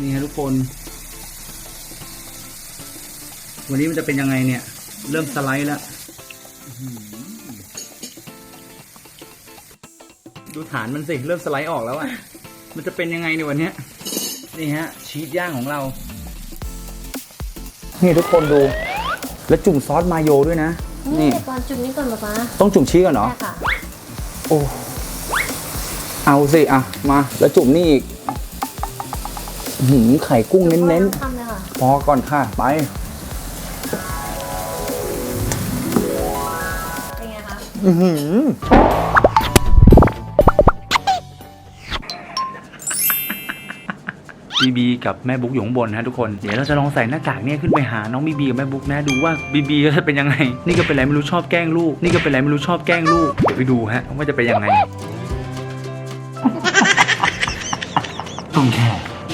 นี่ฮะทุกคน วันนี้มันจะเป็นยังไงเนี่ย เริ่มสไลด์แล้วอื้อหือดูฐานมันสิ เริ่มสไลด์ออกแล้วอะมันจะเป็นยังไงในวันเนี้ยนี่ฮะ ชีสย่างของเรา นี่ทุกคนดู แล้วจุ่มซอสมาโยด้วยนะ นี่ก่อนจุดนี้ก่อนป๊าป๊าต้องจุ่มชีสก่อนเหรอ ใช่ค่ะ โอ้ เอาสิ อะ มา แล้วจุ่มนี่อีกอื้อ หือไข่กุ้งเน้นทำเลยค่ะๆพอก่อนค่ะ ไป เป็นไงคะอือหือบีบีกับแม่บุ๊กอยู่ข้างบนนะทุกคน เดี๋ยวเราจะลองใส่หน้ากากเนี่ยขึ้นไปหาน้องบีบีกับแม่บุ๊กนะดูว่าบีบีจะเป็นยังไง นี่ก็เป็นอะไรไม่รู้ชอบแกล้งลูก นี่ก็เป็นอะไรไม่รู้ชอบแกล้งลูก เดี๋ยวไปดูฮะว่าจะเป็นยังไงตุ้งแช่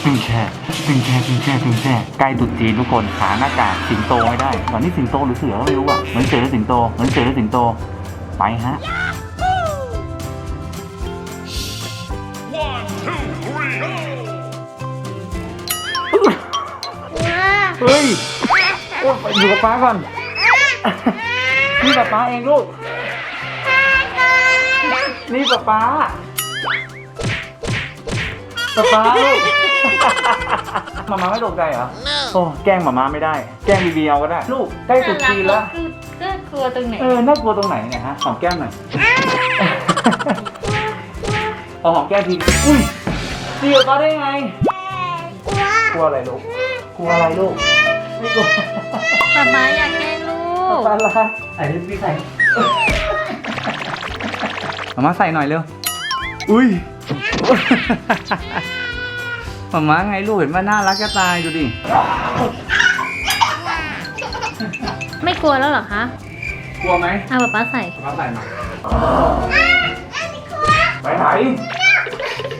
ตุ้งแช่ตุ้งแช่ตุ้งแช่ตุ้งแช่ใกล้ตรุษจีนทุกคนหาหน้ากากสิงโตไม่ได้ตอนนี้สิงโตหรือเสือก็ไม่รู้อะเหมือนเสือหรือสิงโตเหมือนเสือหรือสิงโตไปฮะเฮ้ยอออยู่กับป้าก่อนนี่กับป้าเองลูกนี่กับป้าป้าป้าลูก มามาไม่ตกใจเหรอ โอ้แกล้งมามาไม่ได้ แกล้งบีบีเอาก็ได้ ลูกใกล้สุดจีนแล้วก็กลัวตรงไหนเออน่ากลัวตรงไหนเนี่ยฮะหอมแก้มหน่อยเอาหอมแก้มทีอุ้ยดีกับป้าได้ไง กลัวอะไรลูก กลัวอะไรลูก ไม่กลัวป๊าป๊าอยากแกล้งลูกปลาละไอ้พี่ใส่มามาใส่หน่อยเร็ว อุ้ย มามาไงลูกเห็นว่าน่ารักจะตายดูดิ ไม่กลัวแล้วเหรอคะกลัวไหมเอาป๊าป๊าใส่ มาใส่มาไปไหน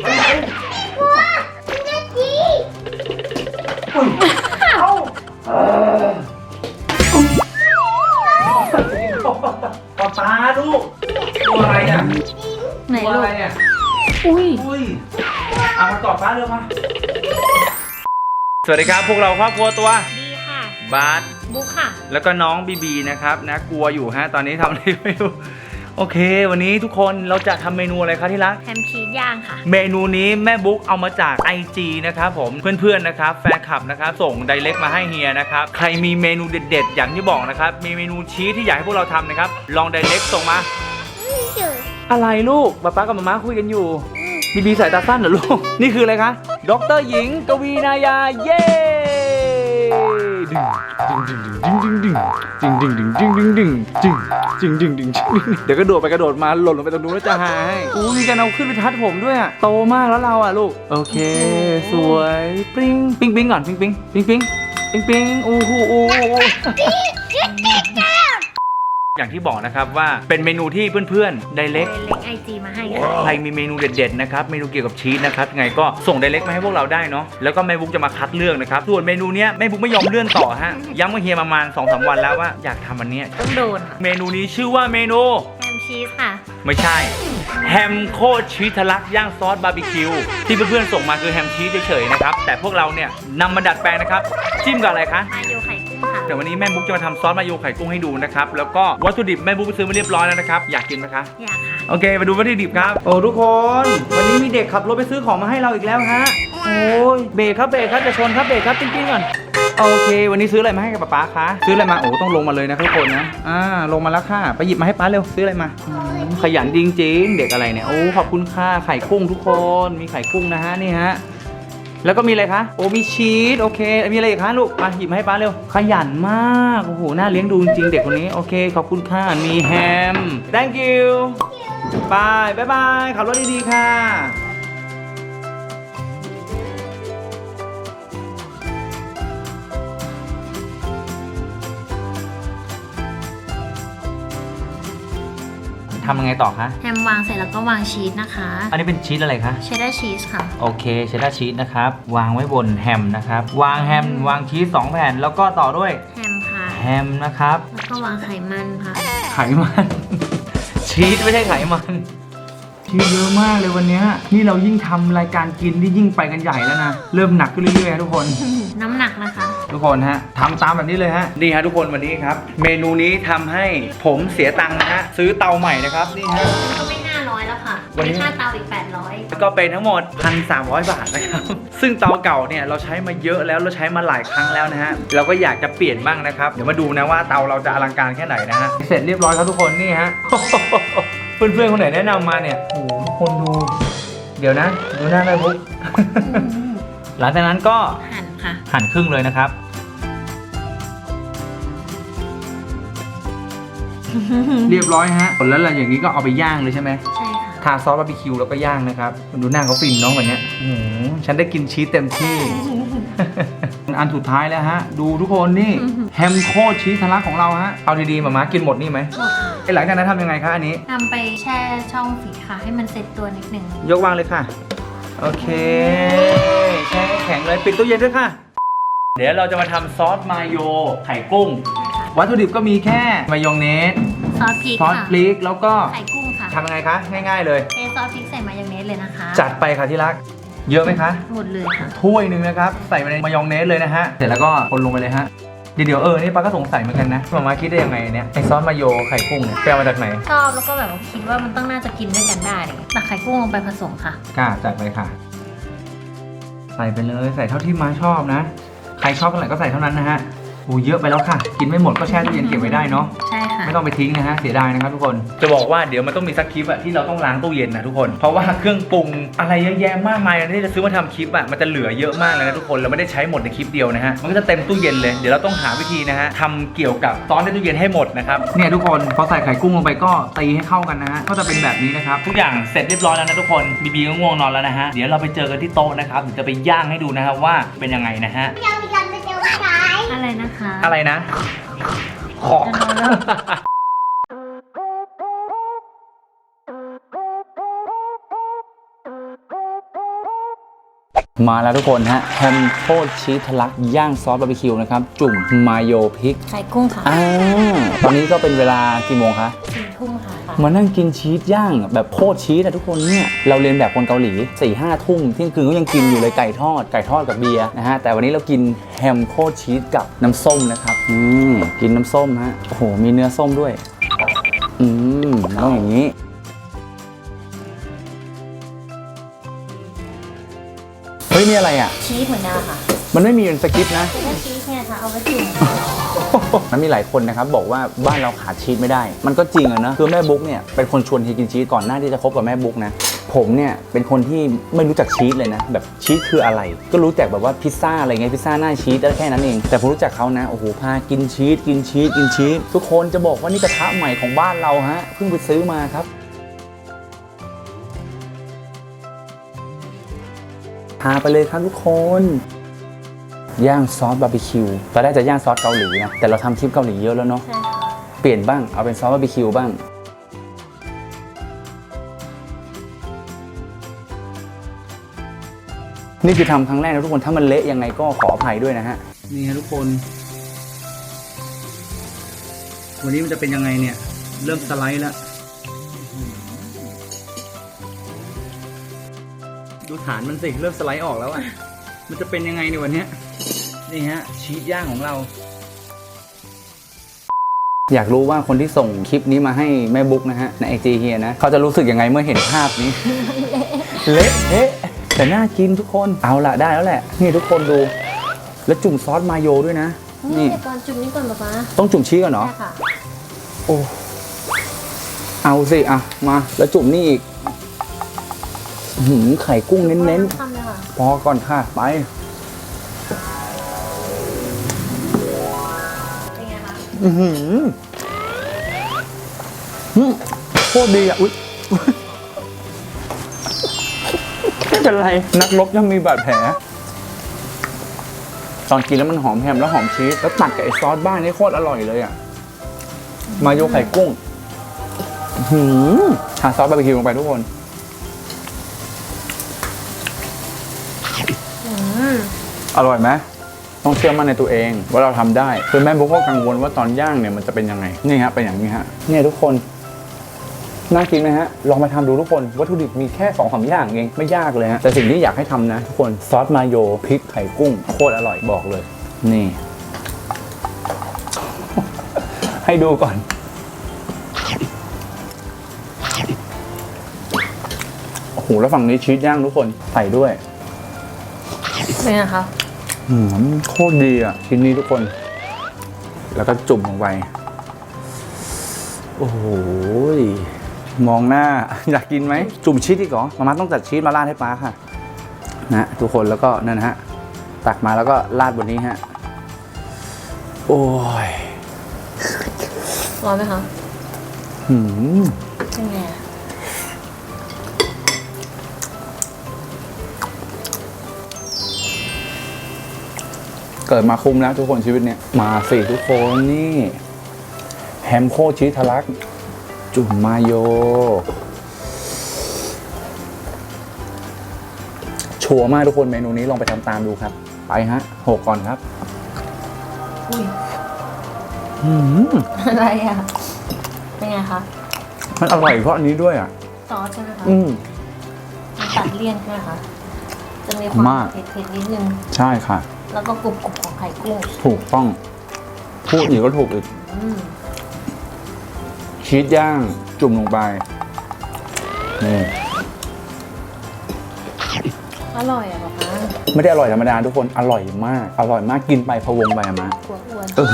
ไปไหนอุ้ยเอ้าเออปลาปลาลูกตัวอะไรเนี่ยไหนตัวลูอะกไรเนี่ยอุ้ยอุ้ย เอามาตอบป้าเร็วมาสวัสดีครับพวกเราครอบครัวตัวดีค่ะ บาสบุ๊กค่ะ แล้วก็น้องบีบีนะครับนะกลัวอยู่ฮะตอนนี้ทำอะไรไม่รู้โอเค วันนี้ทุกคนเราจะทำเมนูอะไรครับที่รัก แฮมชีสย่างค่ะ เมนูนี้แม่บุ๊กเอามาจาก IG นะครับผมเพื่อนๆนะครับแฟนคลับนะครับส่งไดเรกมาให้เฮียนะครับใครมีเมนูเด็ดๆ อย่างที่บอกนะครับมีเมนูชีสที่อยากให้พวกเราทำนะครับลองไดเรกส่งมา อะไรลูกป๊าป๊ากับมาม่าคุยกันอยู่ บีบีสายตาสั้นเหรอลูก นี่คืออะไรคะด็อกเตอร์หญิงกวีนายา เย่ดิ่งดิ่งดิ่งดิ่งดิ่งดิ่งดิ่งดิ่งดิ่งดิ่งดิ่งดิ่งเดี๋ยวกระโดดไปกระโดดมาหล่นลงไปตรงนู้นแล้วจะหายอู้มีการเอาขึ้นไปทัดผมด้วยอะโตมากแล้วเราอะลูก โอเค สวยปิ๊งปิ๊งปิ๊งก่อนปิ๊งปิ๊งปิ๊งปิ๊งปิ๊งโอู้หูอู้ อู้อย่างที่บอกนะครับว่าเป็นเมนูที่เพื่อนๆไดเรกเล็กไอจีมาให้ค่ะใครมีเมนูเด็ดๆนะครับเมนูเกี่ยวกับชีสนะครับยังไงก็ส่งไดเรกมาให้พวกเราได้เนาะแล้วก็แม่บุ๊กจะมาคัดเลือกนะครับส่วนเมนูเนี้ยแม่บุ๊กไม่ยอมเลื่อนต่อฮะย้ำกับเฮียประมาณ2อสวันแล้วว่าอยากทำอันเนี้ยต้องโดนค่ะเมนูนี้ชื่อว่าเมนู แฮมชีสค่ะ ไม่ใช่ แฮมโคตรชีสทะลักย่างซอสบาร์บีคิวที่เพื่อนๆส่งมาคือแฮมชีสเฉยๆนะครับแต่พวกเราเนี่ยนำมาดัดแปลงนะครับจิ้มกับอะไรคะ มาโยไข่กุ้งค่ะ เดี๋ยววันนี้แม่บุ๊กจะมาทำซอสมาโยไข่กุ้งให้ดูนะครับ แล้วก็วัตถุดิบแม่บุ๊กไปซื้อมาเรียบร้อยแล้วนะครับ อยากกินไหมคะ อยากค่ะ โอเค ไปดูวัตถุดิบครับ โอ้ทุกคน วันนี้มีเด็กขับรถไปซื้อของมาให้เราอีกแล้วฮะ โอ้ย เบรกครับเบรกครับจะชนครับเบรกครับจริงๆก่อนโอเค วันนี้ซื้ออะไรมาให้กับป๊าป๊าคะ ซื้ออะไรมา โอ้ ต้องลงมาเลยนะทุกคนนะ อ่า ลงมาแล้วค่ะ ไปหยิบมาให้ป๊าเร็ว ซื้ออะไรมาอืมขยันจริงๆ เด็กอะไรเนี่ย โอ้ ขอบคุณค่ะ ไข่กุ้งทุกคน มีไข่กุ้งนะฮะ นี่ฮะ แล้วก็มีอะไรคะ โอ้มีชีสโอเค มีอะไรอีกคะลูกมาหยิบมาให้ป้าเร็ว ขยันมาก โอ้โห น่าเลี้ยงดูจริงเด็กคนนี้ โอเค ขอบคุณค่ะ มีแฮม thank you บายบายบายขับรถดีๆค่ะ ทำยังไงต่อคะ แฮมวางเสร็จแล้วก็วางชีสนะคะ อันนี้เป็นชีสอะไรคะ เชดดาร์ชีสค่ะ โอเคเชดดาร์ชีสนะครับ วางไว้บนแฮมนะครับ วางแฮม วางชีสสองแผ่น แล้วก็ต่อด้วยแฮมค่ะ แฮมนะครับ แล้วก็วางไขมันค่ะ ไขมัน ชีสไม่ใช่ไขมัน ชีสเยอะมากเลยวันเนี้ยนี่เรายิ่งทำรายการกินที่ยิ่งไปกันใหญ่แล้วนะ เริ่มหนักขึ้นเรื่อยๆนะทุกคน น้ำหนักนะคะ ทุกคนฮะทำตามแบบนี้เลยฮะนี่ฮะทุกคนวันนี้ครับ เมนูนี้ทำให้ผมเสียตังค์นะฮะซื้อเตาใหม่นะครับนี่ฮะ ก็ไม่น่าร้อยแล้วค่ะวันนี้มีค่าเตาอีก 800 ก็เป็นทั้งหมด 1,300 บาทนะครับ ซึ่งเตาเก่าเนี่ยเราใช้มาเยอะแล้วเราใช้มาหลายครั้งแล้วนะฮะ เราก็อยากจะเปลี่ยนบ้างนะครับ เดี๋ยวมาดูนะว่าเตาเราจะอลังการแค่ไหนนะฮะ เสร็จเรียบร้อยครับทุกคนนี่ฮะ เพื่อนๆคนไหนแนะนำมาเนี่ยโอ้โหทุกคนดู เดี๋ยวนะ ดูหน้าแม่บุ๊ก หลังจากนั้นก็หั่นค่ะหั่นครึ่งเลยนะครับ เรียบร้อยฮะแล้วหลังอย่างนี้ก็เอาไปย่างเลยใช่ไหม ใช่ค่ะ ทาซอสบาร์บีคิวแล้วก็ย่างนะครับ ดูหน้าเขาฟินน้องแบบเนี้ยโอ้โหฉันได้กินชีสเต็มที่ อันสุดท้ายแล้วฮะ ดูทุกคนนี่อื้อหือแฮมโคตรชีสทะลักของเราฮะ เอาดีๆมามากินหมดนี่ไหมหมดค่ะไอ้หลังจากนั้นทำยังไงคะอันนี้ นำไปแช่ช่องฟรีซค่ะ ให้มันเซ็ตตัวนิดนึงยกวางเลยค่ะ โอเคแช่ให้แข็งเลยปิดตู้เย็นด้วยค่ะ เดี๋ยวเราจะมาทำซอสมาโยไข่กุ้ง วัตถุดิบก็มีแค่มายองเนสซอสพริกซอสค่ะพริกแล้วก็ไข่กุ้งค่ะ ทำยังไงคะ ง่าย ๆ เลย เทซอสพริกใส่มายองเนสเลยนะคะจัดไปค่ะที่รัก เยอะไหมคะ หมดเลยค่ะ ถ้วยหนึ่งนะครับ ใส่ไปในมายองเนสเลยนะฮะ เสร็จแล้วก็คนลงไปเลยฮะ เดี๋ยวๆเออ นี่ป้าก็สงสัยเหมือนกันนะมามาคิดได้ยังไงเนี่ยไอซอสมาโยไข่กุ้งเนี่ยไปเอามาจากไหนชอบแล้วก็แบบว่าคิดว่ามันต้องน่าจะกินด้วยกันได้เลยตักไข่กุ้งลงไปผสมค่ะ กล้าจัดไปค่ะ ใส่ไปเลย ใส่เท่าที่มาชอบนะ ใครชอบเท่าไหร่ก็ใส่เท่านั้นนะฮะ โอ้เยอะไปแล้วค่ะ กินไม่หมดก็แช่ตู้เย็นเก็บไว้ได้เนาะ ใช่ค่ะ ไม่ต้องไปทิ้งนะฮะ เสียดายนะครับทุกคน จะบอกว่าเดี๋ยวมันต้องมีสักคลิปอะที่เราต้องล้างตู้เย็นนะทุกคน เพราะว่าเครื่องปรุงอะไรเยอะแยะมากมายที่จะซื้อมาทำคลิปอะมันจะเหลือเยอะมากเลยนะทุกคน เราไม่ได้ใช้หมดในคลิปเดียวนะฮะ มันก็จะเต็มตู้เย็นเลย เดี๋ยวเราต้องหาวิธีนะฮะทำเกี่ยวกับซอสในตู้เย็นให้หมดนะครับ เนี่ยทุกคนพอใส่ไข่กุ้งลงไปก็ตีให้เข้ากันนะฮะ ก็จะเป็นแบบนี้นะครับ ทุกอย่างเสร็จเรียบร้อยแล้วนะทุกคนบีบีก็ง่วงนอนแล้วนะฮะ เดี๋ยวเราไปเจอกันที่โต๊ะนะครับเดี๋ยวจะไปย่างให้ดูนะครับว่าเป็นยังไงนะฮะ อะไรนะคะอะไรนะ ขอกจะนอนแล้วมาแล้วทุกคนฮะแฮมโคตรชีสทะลักย่างซอสบาร์บีคิวนะครับ จุ่มมาโยพริกไข่กุ้งค่ะอ่าตอนนี้ก็เป็นเวลากี่โมงคะสี่ทุ่ มค่ะมานั่งกินชีสย่างแบบโคตรชีสอะทุกคนเนี่ยเราเรียนแบบคนเกาหลี4ี่ห้าทุ่มเที่ยงคืนก็ยังกินอยู่เลยไก่ทอดไก่ทอดกับเบียร์นะฮะแต่วันนี้เรากินแฮมโคตรชีสกับน้ำส้มนะครับอืมกินน้ำส้มฮะโอ้โหมีเนื้อส้มด้วยอืมต้องอย่างนี้เฮ้ยนี่อะไรอะ ชีสเหมือนกันค่ะ มันไม่มีเป็นสกิปต์นะแค่ชีสเนี่ยค่ะเอาไว้จุ่ม มันมีหลายคนนะครับบอกว่าบ้านเราขาดชีสไม่ได้ มันก็จริงอะนะคือแม่บุ๊กเนี่ยเป็นคนชวนเฮียกินชีสก่อนหน้าที่จะคบกับแม่บุ๊กนะ ผมเนี่ยเป็นคนที่ไม่รู้จักชีสเลยนะ แบบชีสคืออะไร ก็รู้จักแบบว่าพิซซ่าอะไรเงี้ยพิซซ่าหน้าชีสแค่นั้นเอง แต่ผมรู้จักเขานะโอ้โหพากินชีสกินชีสกินชีสทุกคนจะบอกว่านี่กระทะใหม่ของบ้านเราฮะเพิ่งไปซื้อมาครับพาไปเลยครับทุกคน ย่างซอสบาร์บีคิวตอนแรกจะย่างซอสเกาหลีนะ แต่เราทำคลิปเกาหลีเยอะแล้วเนาะใช่ค่ะเปลี่ยนบ้าง เอาเป็นซอสบาร์บีคิวบ้าง นี่คือทำครั้งแรกนะทุกคน ถ้ามันเละยังไงก็ขออภัยด้วยนะฮะ นี่ฮะทุกคน วันนี้มันจะเป็นยังไงเนี่ย เริ่มสไลด์แล้ว ดูฐานมันสิ เริ่มสไลด์ออกแล้วอะ มันจะเป็นยังไงในวันเนี้ย นี่ฮะชีสย่างของเรา อยากรู้ว่าคนที่ส่งคลิปนี้มาให้แม่บุ๊กนะฮะ ในไอจีเฮียนะ เขาจะรู้สึกยังไงเมื่อเห็นภาพนี้ เละเทะแต่น่ากินทุกคนเอาละได้แล้วแหละ นี่ทุกคนดู แล้วจุ่มซอสมาโยด้วยนะ นี่นี่ก่อนจุ่มนี่ก่อนป๊าป๊าต้องจุ่มชีสก่อนเนาะใช่ค่ะโอ้เอาสิ อะ มาแล้วจุ่มนี่อีกอื้อหืมไข่กุ้งเน้นทำเลยค่ะๆพอก่อนค่ะ ไป อือหือหืมโคตรดีอะ อุ๊ยไม่เป็นไร นักรบยังมีบาดแผล ตอนกินแล้วมันหอมแฮมแล้วหอมชีสแล้วตัดกับไอซอสบ้านนี่โคตรอร่อยเลยอะ มาโยไข่กุ้งอื้อหือทาซอสบาร์บีคิวลงไปทุกคนอืมอร่อยไหม ต้องเชื่อมั่นในตัวเองว่าเราทำได้ คือแม่บุ๊กก็กังวลว่าตอนย่างเนี่ยมันจะเป็นยังไง นี่ฮะเป็นอย่างนี้ฮะเนี่ยทุกคนน่ากินไหมฮะ ลองมาทำดูทุกคน วัตถุดิบมีแค่2องสาอย่างเอง ไม่ยากเลยฮะ แต่สิ่งที่อยากให้ทำนะ ทุกคนซอสมาโยพริกไข่กุ้ง โคตรอร่อยบอกเลย นี่ ให้ดูก่อน โอ้โห แล้วฝั่งนี้ชีสย่างทุกคน ใส่ด้วยเป็นไงคะ โคตรดีอะชิ้นนี้ทุกคน แล้วก็จุ่มลงไป โอ้โหยมองหน้า อยากกินไหม จุ่มชีสอีกเหรอมาม่าต้องจัดชีสมาราดให้ป้าค่ะ นะทุกคนแล้วก็นั่นนะฮะ ตักมาแล้วก็ราดบนนี้ฮะ โอ้ยร้อนไหมคะหืมเป็นไงอะ เกิดมาคุ้มแล้วทุกคนชีวิตเนี้ยมาสิทุกคนนี่แฮมโคชีสทะลัก จุ่มมาโย ชัวร์มากทุกคนเมนูนี้ลองไปทำตามดูครับ ไปฮะหกก่อนครับอุ้ยอืมอะไรอะ เป็นไงคะ มันอร่อยเพราะอันนี้ด้วยอะ ซอสใช่ไหมคะอืมมันตัดเลี่ยนใช่ไหมคะ จะมีความมาก เผ็ดๆนิดนึง ใช่ค่ะ แล้วก็กรุบๆของไข่กุ้งถูกต้อง พูดอีกก็ถูกอีกอืมชีสย่างจุ่มลงไปนี่อร่อยอะป๊าป๊าไม่ได้อร่อยธรรมดาทุกคนอร่อยมาก อร่อยมากกินไปพะวงไปอะมา กลัวอ้วนเออ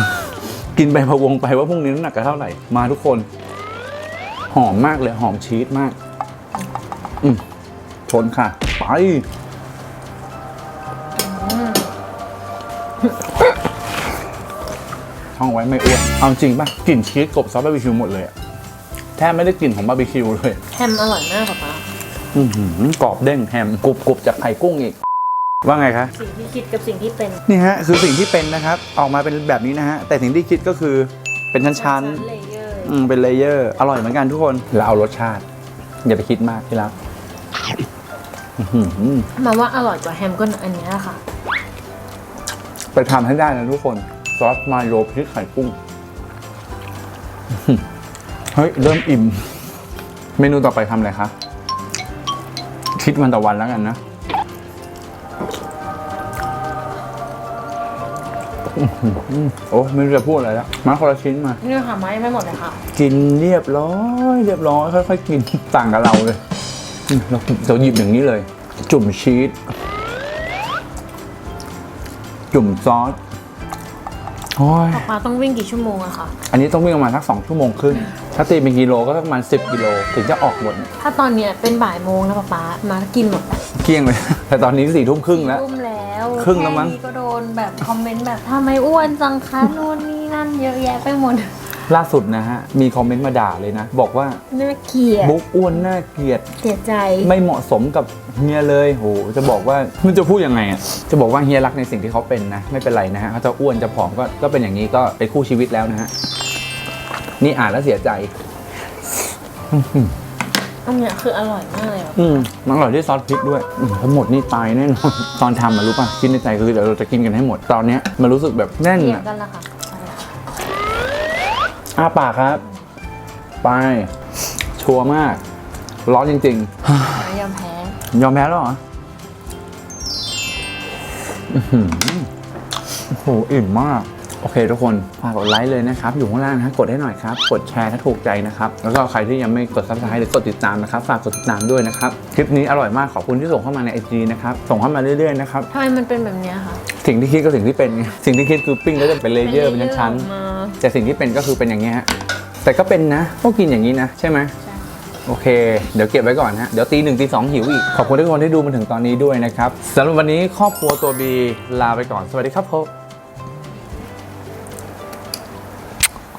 กินไปพะวงไปว่าพรุ่งนี้น้ำหนักจะเท่าไหร่ มาทุกคน หอมมากเลย หอมชีสมาก อืมชนค่ะ ไป ท่องไว้ไม่อ้วนเอาจริงป่ะกลิ่นชีสกลบซอสบาร์บีคิวหมดเลยอะแทบไม่ได้กลิ่นของบาร์บีคิวเลยแฮมอร่อยมากป๊าป๊าอือหือกรอบเด้งแฮมกรุบกรุบจากไข่กุ้งอีก ว่าไงคะ สิ่งที่คิดกับสิ่งที่เป็นนี่ฮะคือสิ่งที่เป็นนะครับ ออกมาเป็นแบบนี้นะฮะ แต่สิ่งที่คิดก็คือเป็นชั้นเลเยอร์ๆอืมเป็นเลเยอร์ อร่อยเหมือนกันทุกคนแล้วเอารสชาติ อย่าไปคิดมากที่รักอื้อหือมาว่าอร่อยกว่าแฮมก็อันเนี้ยค่ะ ไปทำให้ได้นะทุกคน ซอสมาโยพริกไข่กุ้งอื้อหือเฮ้ย เริ่มอิ่ม เมนูต่อไปทำอะไรคะ คิดวันต่อวันแล้วกันนะอื้อหือโอ้ไม่รู้จะพูดอะไรแล้ว มาคนละชิ้นมา นี่ค่ะไม้ยังไม่หมดเลยค่ะ กินเรียบร้อย เรียบร้อย ค่อยๆกินต่างกับเราเลยอืมเราเราหยิบอย่างนี้เลย จุ่มชีสจุ่มซอส โอ้ยป๊าป๊าต้องวิ่งกี่ชั่วโมงอะคะอันนี้ต้องวิ่งประมาณสักสองชั่วโมงครึ่ง ถ้าตีเป็นกิโลก็ประมาณสิบกิโลถึงจะออกหมด ถ้าตอนเนี้ยเป็นบ่ายโมงนะป๊าป๊ามากินหมดเกลี้ยงเลย แต่ตอนนี้สี่ทุ่มครึ่งแล้ว รุ่มแล้วครึ่งแล้วมั้ง ค่นี้ก็โดนแบบคอมเมนต์แบบทำไมอ้วนจังคะนู่นนี่นั่นเยอะแยะไปหมด ล่าสุดนะฮะ มีคอมเมนต์มาด่าเลยนะ บอกว่าน่าเกลียดบุ๊กอ้วนน่าเกลียด เสียใจ ไม่เหมาะสมกับเฮียเลยโหจะบอกว่ามันจะพูดยังไงอะจะบอกว่าเฮียรักในสิ่งที่เขาเป็นนะไม่เป็นไรนะฮะเขาจะอ้วนจะผอมก็ก็เป็นอย่างนี้ก็เป็นคู่ชีวิตแล้วนะฮะนี่อ่านแล้วเสียใจอันเนี้ยคืออร่อยมากเลยอะอืมมันอร่อยที่ซอสพริกด้วยอืมทั้งหมดนี่ตายแน่นอนตอนทำมารู้ป่ะคิดในใจคือเดี๋ยวเราจะกินกันให้หมดตอนเนี้ยมันรู้สึกแบบแน่นเกลียดอะกันละค่ะอะไรคะ อ้าปากครับ ไป ชัวร์มาก ร้อนจริง ยอมแพ้ๆ ยอมแพ้แล้วเหรออื้อหือโอ้โหอิ่มมาก โอเคทุกคนฝากกดไลค์เลยนะครับ อยู่ข้างล่างนะกดให้หน่อยครับ กดแชร์ถ้าถูกใจนะครับ แล้วก็ใครที่ยังไม่กดซับสไครต์หรือกดติดตามนะครับ ฝากกดติดตามด้วยนะครับ คลิปนี้อร่อยมากขอบคุณที่ส่งเข้ามาในไอจีนะครับ ส่งเข้ามาเรื่อยๆนะครับ ทำไมมันเป็นแบบเนี้ยคะสิ่งที่คิดก็สิ่งที่เป็นไงสิ่งที่คิดคือปิ้งแล้วจะเป็นเลเยอร์เป็นชั้นออกมาๆ แต่สิ่งที่เป็นก็คือเป็นอย่างเงี้ยฮะแต่ก็เป็นนะก็กินอย่างนี้นะ ใช่ไหมใช่โอเค เดี๋ยวเก็บไว้ก่อนฮะ เดี๋ยวตีหนึ่งตีสองหิวอีก ขอบคุณทุกคนที่ดูมาถึงตอนนี้ด้วยนะครับสำหรับวันนี้ครอบครัวตัวบีลาไปก่อน สวัสดีครับผม